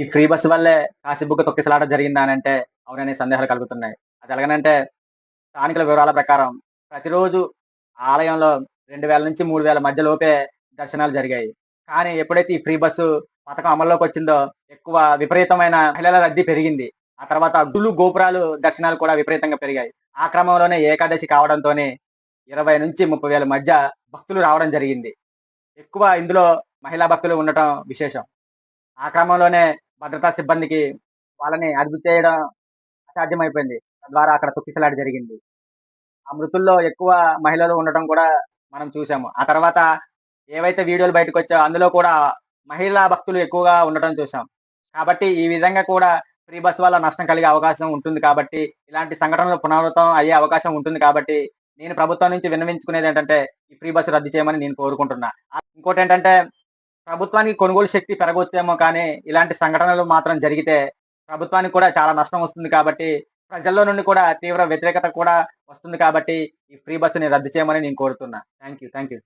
ఈ free bus వల్లే కాసిబుగ్గ తొక్కిసలాట జరిగిందా అని అంటే అవుననే సందేహాలు కలుగుతున్నాయి. అది ఎలాగనంటే స్థానికుల వివరాల ప్రకారం ప్రతిరోజు ఆలయంలో రెండు వేల నుంచి మూడు వేల మధ్యలోపే దర్శనాలు జరిగాయి. కానీ ఎప్పుడైతే ఈ ఫ్రీ బస్సు పథకం అమల్లోకి వచ్చిందో ఎక్కువ విపరీతమైన మహిళల రద్దీ పెరిగింది. ఆ తర్వాత గుళ్ళు గోపురాలు దర్శనాలు కూడా విపరీతంగా పెరిగాయి. ఆ క్రమంలోనే ఏకాదశి కావడంతోనే ఇరవై నుంచి ముప్పై వేల మధ్య భక్తులు రావడం జరిగింది. ఎక్కువ ఇందులో మహిళా భక్తులు ఉండటం విశేషం. ఆ క్రమంలోనే భద్రతా సిబ్బందికి వాళ్ళని అదుపు చేయడం అసాధ్యమైపోయింది. తద్వారా అక్కడ తొక్కిసలాట జరిగింది. ఆ మృతుల్లో ఎక్కువ మహిళలు ఉండటం కూడా మనం చూసాము ఆ తర్వాత ఏవైతే వీడియోలు బయటకు వచ్చాయో అందులో కూడా మహిళా భక్తులు ఎక్కువగా ఉండటం చూసాం కాబట్టి ఈ విధంగా కూడా ఫ్రీ బస్ వల్ల నష్టం కలిగే అవకాశం ఉంటుంది కాబట్టి ఇలాంటి సంఘటనలు పునరావృతం అయ్యే అవకాశం ఉంటుంది కాబట్టి నేను ప్రభుత్వం నుంచి విన్నవించుకునేది ఏంటంటే ఈ ఫ్రీ బస్సు రద్దు చేయమని నేను కోరుకుంటున్నా. ఇంకోటి ఏంటంటే ప్రభుత్వానికి కొనుగోలు శక్తి పెరగొచ్చేమో కానీ ఇలాంటి సంఘటనలు మాత్రం జరిగితే ప్రభుత్వానికి కూడా చాలా నష్టం వస్తుంది కాబట్టి ప్రజల్లో నుండి కూడా తీవ్ర వ్యతిరేకత కూడా వస్తుంది కాబట్టి ఈ ఫ్రీ బస్సుని రద్దు చేయమని నేను కోరుతున్నా. Thank you thank you